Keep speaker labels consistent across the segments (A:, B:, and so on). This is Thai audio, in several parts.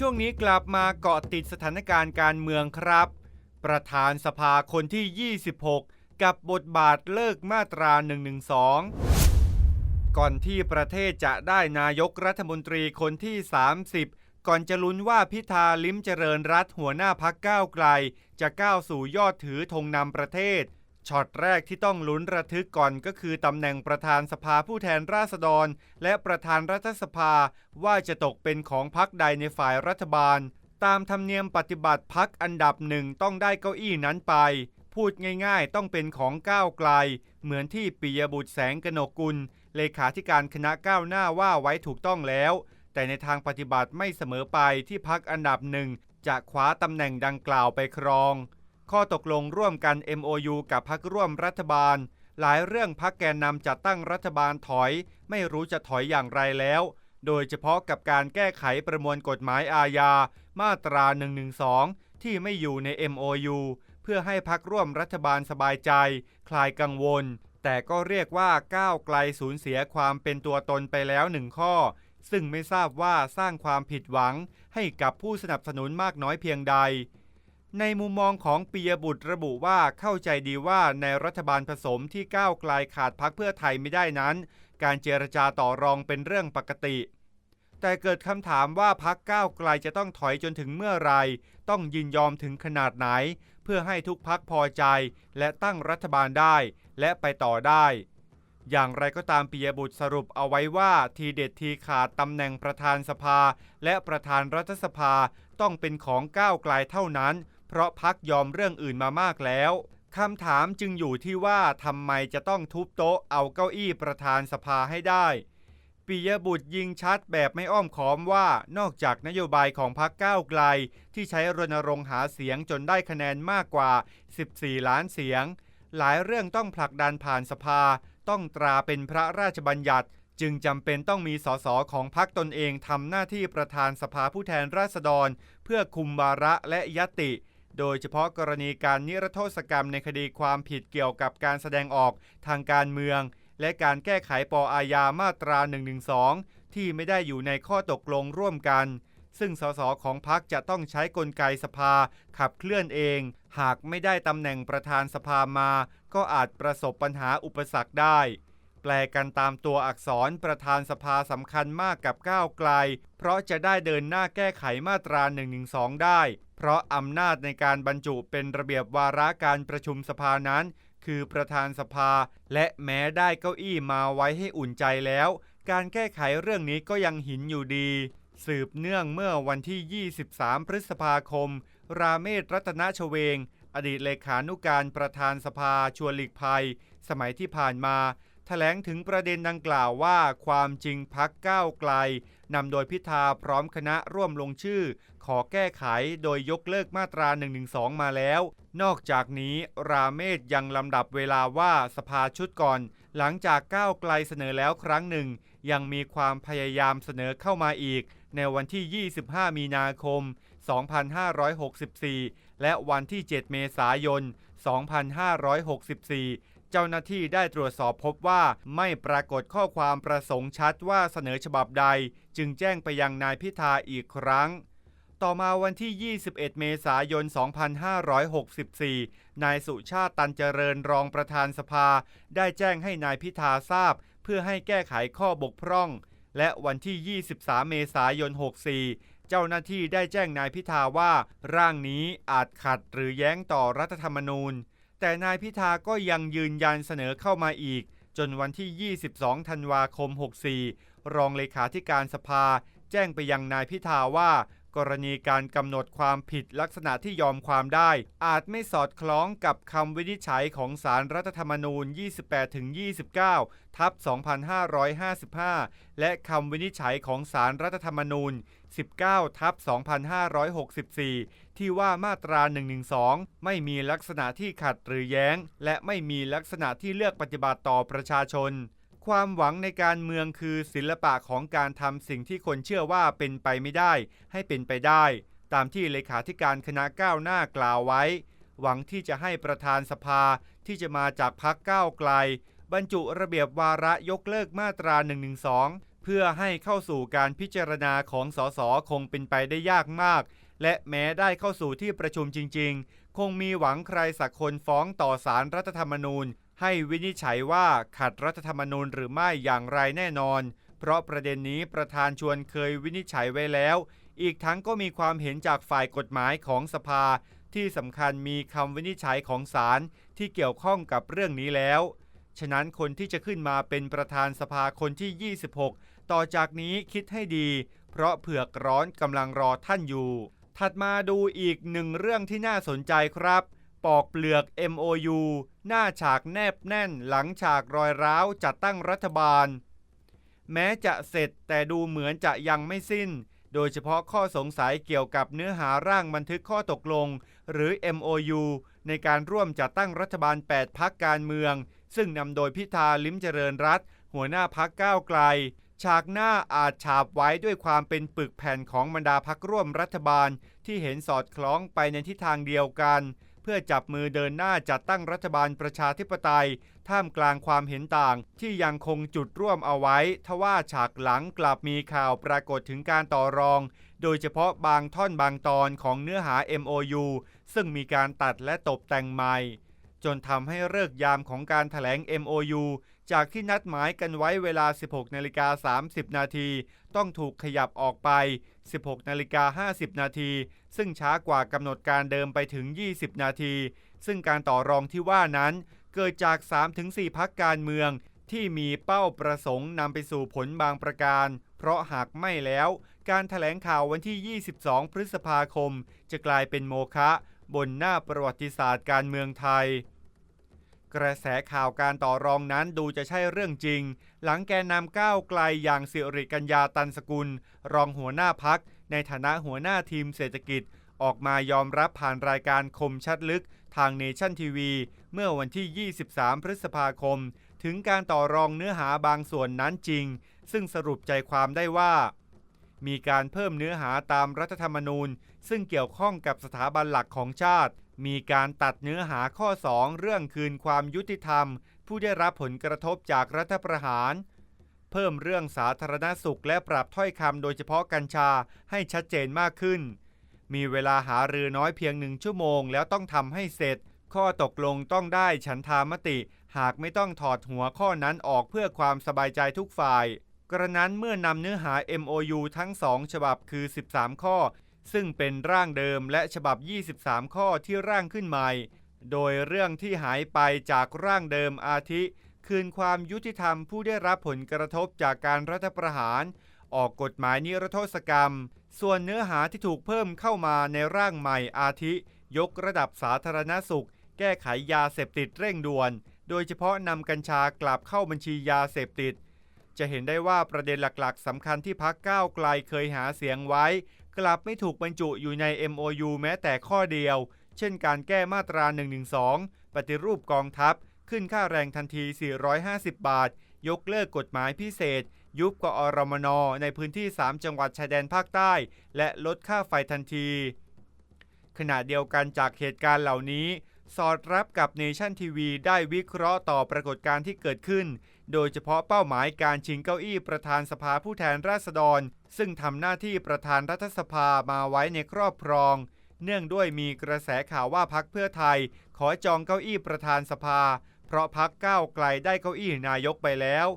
A: ช่วงนี้กลับมาเกาะติดสถานการณ์การเมืองครับ ประธานสภาคนที่ 26 กับบทบาทเลิกมาตรา 112 ก่อนที่ประเทศจะได้นายกรัฐมนตรีคนที่ 30 ก่อนจะลุ้นว่าพิธาลิ้มเจริญรัฐหัวหน้าพักก้าวไกล จะก้าวสู่ยอดถือธงนำประเทศ ช็อตแรกที่ต้องลุ้นระทึกก่อนก็คือตำแหน่งประธานสภาผู้แทนราษฎร และประธานรัฐสภาว่าจะตกเป็นของพักใดในฝ่ายรัฐบาล ตามธรรมเนียมปฏิบัติพักอันดับหนึ่งต้องได้เก้าอี้นั้นไป พูดง่ายๆ ต้องเป็นของก้าวไกล เหมือนที่ปิยบุตรแสงกนกกุล เลขาธิการคณะก้าวหน้าว่าไว้ถูกต้องแล้ว แต่ในทางปฏิบัติไม่เสมอไปที่พักอันดับหนึ่งจะคว้าตำแหน่งดังกล่าวไปครอง ข้อตกลงร่วมกัน MOU กับพักร่วมรัฐบาล หลายเรื่องพักแกนนำจัดตั้งรัฐบาลถอย ไม่รู้จะถอยอย่างไรแล้ว โดยเฉพาะกับการแก้ไขประมวลกฎหมายอาญา มาตรา 112 ที่ไม่อยู่ใน MOU เพื่อให้พักร่วมรัฐบาลสบายใจ คลายกังวล แต่ก็เรียกว่าก้าวไกลสูญเสียความเป็นตัวตนไปแล้วหนึ่งข้อ ซึ่งไม่ทราบว่าสร้างความผิดหวังให้กับผู้สนับสนุนมากน้อยเพียงใด ในมุมมองของปิยบุตรระบุว่าเข้าใจดีว่าในรัฐบาลผสมที่ก้าวไกลขาดพักเพื่อไทยไม่ได้นั้น การเจรจาต่อรองเป็นเรื่องปกติ แต่เกิดคำถามว่าพักก้าวไกลจะต้องถอยจนถึงเมื่อไร ต้องยินยอมถึงขนาดไหน เพื่อให้ทุกพักพอใจ และตั้งรัฐบาลได้ และไปต่อได้ อย่างไรก็ตามปิยบุตรสรุปเอาไว้ว่าทีเด็ดทีขาดตำแหน่งประธานสภา และประธานรัฐสภาต้องเป็นของก้าวไกลเท่านั้น เพราะพักยอมเรื่องอื่นมามากแล้วคำถามจึงอยู่ที่ว่าทำไมจะต้องทุบโต๊ะเอาเก้าอี้ประธานสภาให้ได้ปิยบุตรยิงชัดแบบไม่อ้อมค้อมว่านอกจากนโยบายของพรรคก้าวไกล ที่ใช้รณรงค์หาเสียงจนได้คะแนนมากกว่า 14 ล้านเสียง หลายเรื่องต้องผลักดันผ่านสภา ต้องตราเป็นพระราชบัญญัติ จึงจำเป็นต้องมีสสของพรรคตนเองทำหน้าที่ประธานสภาผู้แทนราษฎร เพื่อคุมวาระและยติ โดยเฉพาะกรณีการนิรโทษกรรมในคดีความผิดเกี่ยวกับการแสดงออกทางการเมือง และการแก้ไขปออาญามาตรา 112 ที่ไม่ได้อยู่ในข้อตกลงร่วมกัน ซึ่งสสของพรรคจะต้องใช้กลไกสภาขับเคลื่อนเอง หากไม่ได้ตำแหน่งประธานสภามา ก็อาจประสบปัญหาอุปสรรคได้แปลกันตามตัวอักษรประธานสภาสำคัญมากกับก้าวไกล เพราะจะได้เดินหน้าแก้ไขมาตรา112ได้ เพราะอำนาจในการบรรจุเป็นระเบียบวาระการประชุมสภานั้น คือประธานสภา และแม้ได้เก้าอี้มาไว้ให้อุ่นใจแล้ว การแก้ไขเรื่องนี้ก็ยังหินอยู่ดี สืบเนื่องเมื่อวันที่ 23 พฤษภาคม ราเมศรัตนชเวง อดีตเลขานุการประธานสภาชวนหลีกภัย สมัยที่ผ่านมา แถลงถึงประเด็นดังกล่าวว่าความจริงพักก้าวไกลนำโดยพิธาพร้อมคณะร่วมลงชื่อ ขอแก้ไขโดยยกเลิกมาตรา 112 มาแล้ว นอกจากนี้ราเมศยังลำดับเวลาว่าสภาชุดก่อน หลังจากก้าวไกลเสนอแล้วครั้งหนึ่ง ยังมีความพยายามเสนอเข้ามาอีก ในวันที่ 25 มีนาคม 2564 และวันที่ 7 เมษายน 2564 เจ้าหน้าที่ได้ตรวจสอบพบว่าไม่ปรากฏข้อความประสงค์ชัดว่าเสนอฉบับใด จึงแจ้งไปยังนายพิธาอีกครั้ง ต่อมาวันที่ 21 เมษายน 2564 นายสุชาติตันเจริญรองประธานสภา ได้แจ้งให้นายพิธาทราบ เพื่อให้แก้ไขข้อบกพร่อง และวันที่ 23 เมษายน 64เจ้าหน้าที่ได้แจ้งนายพิธาว่า ร่างนี้อาจขัดหรือแย้งต่อรัฐธรรมนูญ แต่นายพิธาก็ยังยืนยันเสนอเข้ามาอีก จนวันที่ 22 ธันวาคม 64 รองเลขาธิการสภา แจ้งไปยังนายพิธาว่า กรณีการกำหนดความผิดลักษณะที่ยอมความได้ อาจไม่สอดคล้องกับคำวินิจฉัยของสารรัฐธรรมนูญ 28-29 ทับ 2555 และคำวินิจฉัยของสารรัฐธรรมนูญ 19 ทับ 2564 ที่ว่ามาตรา 112 ไม่มีลักษณะที่ขัดหรือแย้ง และไม่มีลักษณะที่เลือกปฏิบัติต่อประชาชน ความหวังในการเมืองคือศิลปะของการทำสิ่งที่คนเชื่อว่าเป็นไปไม่ได้ ให้เป็นไปได้ ตามที่เลขาธิการคณะก้าวหน้ากล่าวไว้ หวังที่จะให้ประธานสภาที่จะมาจากพักก้าวไกล บรรจุระเบียบวาระยกเลิกมาตรา112เพื่อให้เข้าสู่การพิจารณาของสสคงเป็นไปได้ยากมาก และแม้ได้เข้าสู่ที่ประชุมจริง ๆ คงมีหวังใครสักคนฟ้องต่อสารรัฐธรรมนูญ ให้วินิจฉัยว่าขัดรัฐธรรมนูญหรือไม่อย่างไรแน่นอน เพราะประเด็นนี้ประธานชวนเคยวินิจฉัยไว้แล้ว อีกทั้งก็มีความเห็นจากฝ่ายกฎหมายของสภา ที่สำคัญมีคำวินิจฉัยของศาลที่เกี่ยวข้องกับเรื่องนี้แล้ว ฉะนั้นคนที่จะขึ้นมาเป็นประธานสภาคนที่ 26 ต่อจากนี้คิดให้ดี เพราะเผือกร้อนกำลังรอท่านอยู่ ถัดมาดูอีกหนึ่งเรื่องที่น่าสนใจครับ ปอกเปลือก MOU หน้าฉากแนบแน่นหลังฉากรอยร้าวจัดตั้งรัฐบาล แม้จะเสร็จแต่ดูเหมือนจะยังไม่สิ้น โดยเฉพาะข้อสงสัยเกี่ยวกับเนื้อหาร่างบันทึกข้อตกลง หรือ MOU ในการร่วมจัดตั้งรัฐบาล 8 พักการเมือง ซึ่งนำโดยพิธาลิ้มเจริญรัตหัวหน้าพักก้าวไกล ฉากหน้าอาจฉาบไว้ด้วยความเป็นปึกแผ่นของบรรดาพักร่วมรัฐบาลที่เห็นสอดคล้องไปในทิศทางเดียวกัน พื่อจับมือเดินหน้าจัดตั้งรัฐบาลประชาธิปไตย ท่ามกลางความเห็นต่าง ที่ยังคงจุดร่วมเอาไว้ ทว่าฉากหลังกลับมีข่าวปรากฏถึงการต่อรอง โดยเฉพาะบางท่อนบางตอนของเนื้อหา MOU ซึ่งมีการตัดและตกแต่งใหม่ จนทำให้เลิกยามของการถแถลง MOU จากที่นัดหมายกันไว้เวลา 16นาฬิกา30 นาที ต้องถูกขยับออกไป 16นาฬิกา50 นาที ซึ่งช้ากว่ากำหนดการเดิมไปถึง 20 นาที ซึ่งการต่อรองที่ว่านั้น เกิดจาก 3-4 พักการเมือง ที่มีเป้าประสงค์นำไปสู่ผลบางประการ เพราะหากไม่แล้ว การถแถลงข่าววันที่ 22 พฤษภาคม จะกลายเป็นโมฆะบนหน้าประวัติศาสตร์การเมืองไทย กระแสข่าวการต่อรองนั้นดูจะใช่เรื่องจริง หลังแกนนำก้าวไกลอย่างสิริกัญญาตันสกุล รองหัวหน้าพัก ในฐานะหัวหน้าทีมเศรษฐกิจออกมายอมรับผ่านรายการคมชัดลึกทางเนชั่นทีวีเมื่อวันที่ 23 พฤษภาคม ถึงการต่อรองเนื้อหาบางส่วนนั้นจริง ซึ่งสรุปใจความได้ว่า มีการเพิ่มเนื้อหาตามรัฐธรรมนูญ ซึ่งเกี่ยวข้องกับสถาบันหลักของชาติ มีการตัดเนื้อหาข้อ 2 เรื่องคืนความยุติธรรม ผู้ได้รับผลกระทบจากรัฐประหาร เพิ่มเรื่องสาธารณสุขและปรับถ้อยคำโดยเฉพาะกัญชาให้ชัดเจนมากขึ้น มีเวลาหารือน้อยเพียงหนึ่งชั่วโมงแล้วต้องทำให้เสร็จ ข้อตกลงต้องได้ฉันทามติ หากไม่ต้องถอดหัวข้อนั้นออกเพื่อความสบายใจทุกฝ่าย กระนั้นเมื่อนำเนื้อหา MOU ทั้ง2ฉบับคือ 13 ข้อ ซึ่งเป็นร่างเดิมและฉบับ 23 ข้อที่ร่างขึ้นใหม่ โดยเรื่องที่หายไปจากร่างเดิมอาทิ คืนความยุติธรรมผู้ได้รับผลกระทบจากการรัฐประหาร ออกกฎหมายนิรโทษกรรม ส่วนเนื้อหาที่ถูกเพิ่มเข้ามาในร่างใหม่อาทิ ยกระดับสาธารณสุข แก้ไขยาเสพติดเร่งด่วน โดยเฉพาะนำกัญชากลับเข้าบัญชียาเสพติด จะเห็นได้ว่าประเด็นหลักๆสำคัญที่พักก้าวไกลเคยหาเสียงไว้ กลับไม่ถูกบรรจุอยู่ใน MOU แม้แต่ข้อเดียว เช่นการแก้มาตรา 112 ปฏิรูปกองทัพ ขึ้นค่าแรงทันที 450 บาท ยกเลิกกฎหมายพิเศษ ยุบกอรมนในพื้นที่ 3 จังหวัดชายแดนภาคใต้ และลดค่าไฟทันที ขณะเดียวกันจากเหตุการณ์เหล่านี้ สอดรับกับเนชั่นทีวีได้วิเคราะห์ต่อปรากฏการณ์ที่เกิดขึ้น โดยเฉพาะเป้าหมายการชิงเก้าอี้ประธานสภาผู้แทนราษฎร ซึ่งทำหน้าที่ประธานรัฐสภามาไว้ในครอบครองเนื่องด้วยมีกระแสข่าวว่าพักเพื่อไทย ขอจองเก้าอี้ประธานสภา เพราะพักก้าวไกลได้เก้าอี้นายกไปแล้ว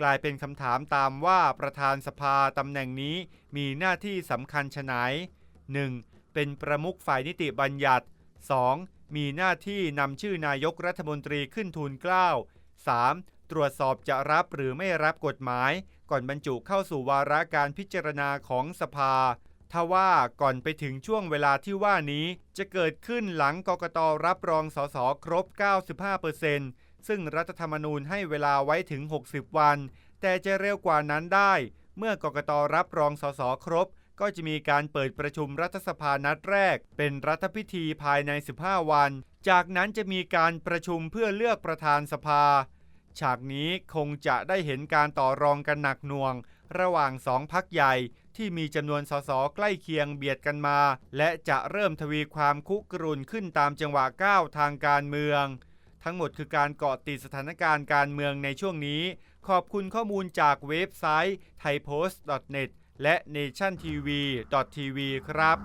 A: กลายเป็นคำถามตามว่าประธานสภาตำแหน่งนี้มีหน้าที่สำคัญชะไหน 1. เป็นประมุขฝ่ายนิติบัญญัติ 2. มีหน้าที่นำชื่อนายกรัฐมนตรีขึ้นทูลเกล้า 3. ตรวจสอบจะรับหรือไม่รับกฎหมาย ก่อนบรรจุเข้าสู่วาระการพิจารณาของสภา ทว่าก่อนไปถึงช่วงเวลาที่ว่านี้ จะเกิดขึ้นหลังกกตรับรองสสครบ 95%ซึ่งรัฐธรรมนูญให้เวลาไว้ถึง 60 วัน แต่จะเร็วกว่านั้นได้ เมื่อกกตรับรองสสครบ ก็จะมีการเปิดประชุมรัฐสภานัดแรก เป็นรัฐพิธีภายใน 15 วัน จากนั้นจะมีการประชุมเพื่อเลือกประธานสภา ฉากนี้คงจะได้เห็นการต่อรองกันหนักหน่วง ระหว่างสองพักใหญ่ ที่มีจำนวนสสใกล้เคียงเบียดกันมา และจะเริ่มทวีความคุกรุ่นขึ้นตามจังหวะก้าวทางการเมือง ทั้งหมดคือการเกาะติดสถานการณ์การเมืองในช่วงนี้ ขอบคุณข้อมูลจากเว็บไซต์ thaipost.net และ nationtv.tv ครับ